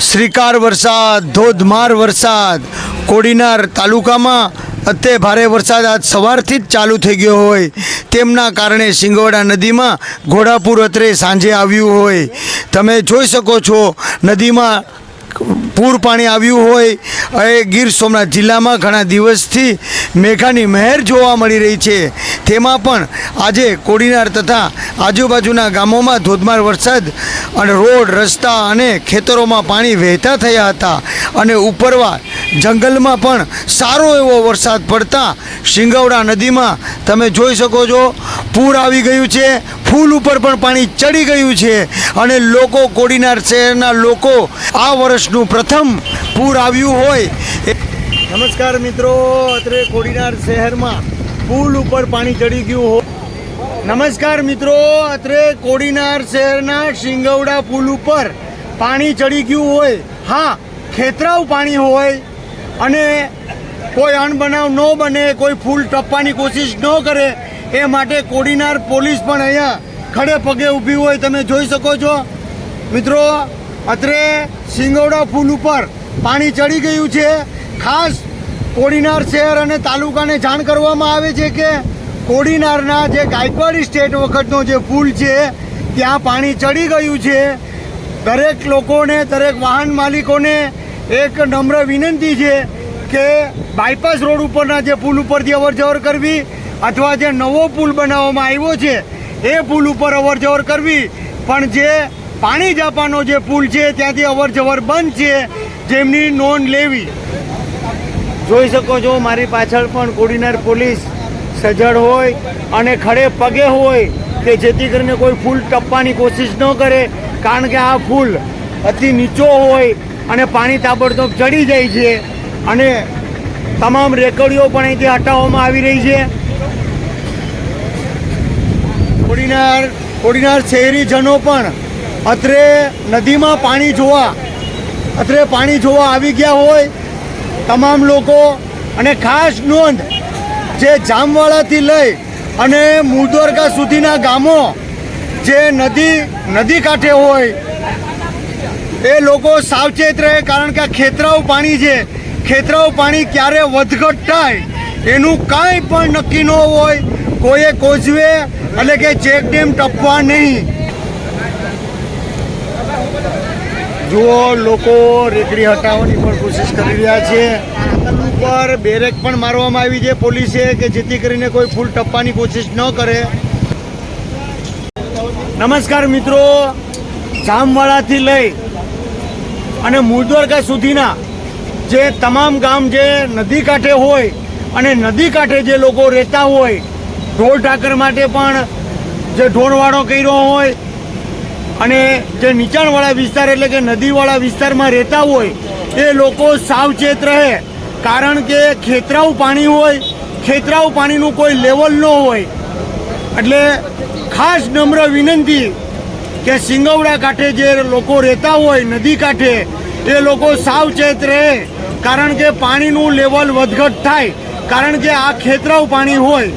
શ્રીકાર વરસાદ, ધોધમાર વરસાદ. કોડીનાર તાલુકામાં અત્યારે ભારે વરસાદ આજ સવારથી જ ચાલુ થઈ ગયો હોય. તેમના કારણે સિંગવડા નદીમાં ઘોડાપુર અત્રે સાંજે આવ્યું હોય. તમે જોઈ શકો છો, નદીમાં પૂર પાણી આવ્યું હોય, એ ગીર સોમનાથ જિલ્લામાં ઘણા દિવસથી મેઘાની મહેર જોવા મળી રહી છે. તેમાં પણ આજે કોડીનાર તથા આજુબાજુના ગામોમાં ધોધમાર વરસાદ અને રોડ, રસ્તા અને ખેતરોમાં પાણી વહેતા થયા હતા અને ઉપરવા જંગલમાં પણ સારો એવો વરસાદ પડતા શિંગવડા નદીમાં તમે જોઈ શકો છો, પૂર આવી ગયું છે, ફૂલ ઉપર પણ પાણી ચડી ગયું છે અને લોકો કોડીનાર શહેરના લોકો આ વર્ષનું પ્રથમ પૂર આવ્યું હોય. નમસ્કાર મિત્રો, અત્રે કોડીનાર શહેરમાં પુલ ઉપર પાણી ચડી ગયું હોય નમસ્કાર મિત્રો, અત્રે કોડીનાર શહેરના શિંગવડા પુલ ઉપર પાણી ચડી ગયું હોય. હા ખેતરાવ પાણી હોય. અને કોઈ અણબનાવ ન બને, કોઈ ફૂલ ટપવાની કોશિશ ન કરે, એ માટે કોડીનાર પોલીસ પણ અહીંયા ખડે પગે ઊભી હોય, તમે જોઈ શકો છો. મિત્રો, અત્રે સિંગોડા પુલ ઉપર પાણી ચડી ગયું છે. ખાસ કોડીનાર શહેર અને તાલુકાને જાણ કરવામાં આવે છે કે કોડીનારના જે ગાયકવાડી સ્ટેટ વખતનો જે પુલ છે, ત્યાં પાણી ચડી ગયું છે. દરેક લોકોને, દરેક વાહન માલિકોને એક નમ્ર વિનંતી છે કે બાયપાસ રોડ ઉપરના જે પુલ ઉપરથી અવરજવર કરવી અથવા જે નવો પુલ બનાવવામાં આવ્યો છે, એ પુલ ઉપર અવરજવર કરવી. પણ જે પાણી જાપાનો જે પુલ છે, ત્યાંથી અવરજવર બંધ છે, જેમની નોંધ લેવી. જોઈ શકો છો, મારી પાછળ પણ કોડીનાર પોલીસ સજ્જડ હોય અને ખડે પગે હોય કે જેથી કરીને કોઈ ફૂલ ટપવાની કોશિશ ન કરે. કારણ કે આ ફૂલ અતિ નીચો હોય અને પાણી તાબડતોબ ચડી જાય છે. અને તમામ રેકડીઓ પણ અહીંથી હટાવવામાં આવી રહી છે. કોડીનાર કોડીનાર શહેરીજનો પણ અત્રે નદીમાં પાણી જોવા, અત્રે પાણી જોવા આવી ગયા હોય. તમામ લોકો, અને ખાસ નોંધ, જે જામવાળાથી લઈ અને મુદ્વારકા સુધીના ગામો, જે નદી નદી કાંઠે હોય એ લોકો સાવચેત રહે, કારણ કે આ ખેતરાવ પાણી છે. ખેતરાઓ પાણી ક્યારે વધઘટ થાય, એનું કાંઈ પણ નક્કી ન હોય. કોઈએ કોઝવે એટલે કે ચેક ડેમ ટપવા નહીં. જુઓ, લોકો રેકડી હટાવવાની પણ કોશિશ કરી રહ્યા છે. ઉપર બેરેક પણ મારવામાં આવી છે પોલીસે કે જેથી કરીને કોઈ ફૂલ ટપવાની કોશિશ ન કરે. નમસ્કાર મિત્રો જામવાળાથી લઈ અને મૂળદ્વારકા સુધીના જે તમામ ગામ જે નદી કાંઠે હોય અને નદી કાંઠે જે લોકો રહેતા હોય ઢોર ઠાકર માટે પણ જે ઢોરવાળો કર્યો હોય અને જે નીચાણવાળા વિસ્તાર એટલે કે નદીવાળા વિસ્તારમાં રહેતા હોય, એ લોકો સાવચેત રહે. કારણ કે ખેતરાઉ પાણી હોય, ખેતરાઉ પાણીનું કોઈ લેવલ ન હોય. એટલે ખાસ નમ્ર વિનંતી કે સિંગવડા કાંઠે જે લોકો રહેતા હોય, નદી કાંઠે, એ લોકો સાવચેત રહે. કારણ કે પાણીનું લેવલ વધઘટ થાય. કારણ કે આ ખેતરાવ પાણી હોય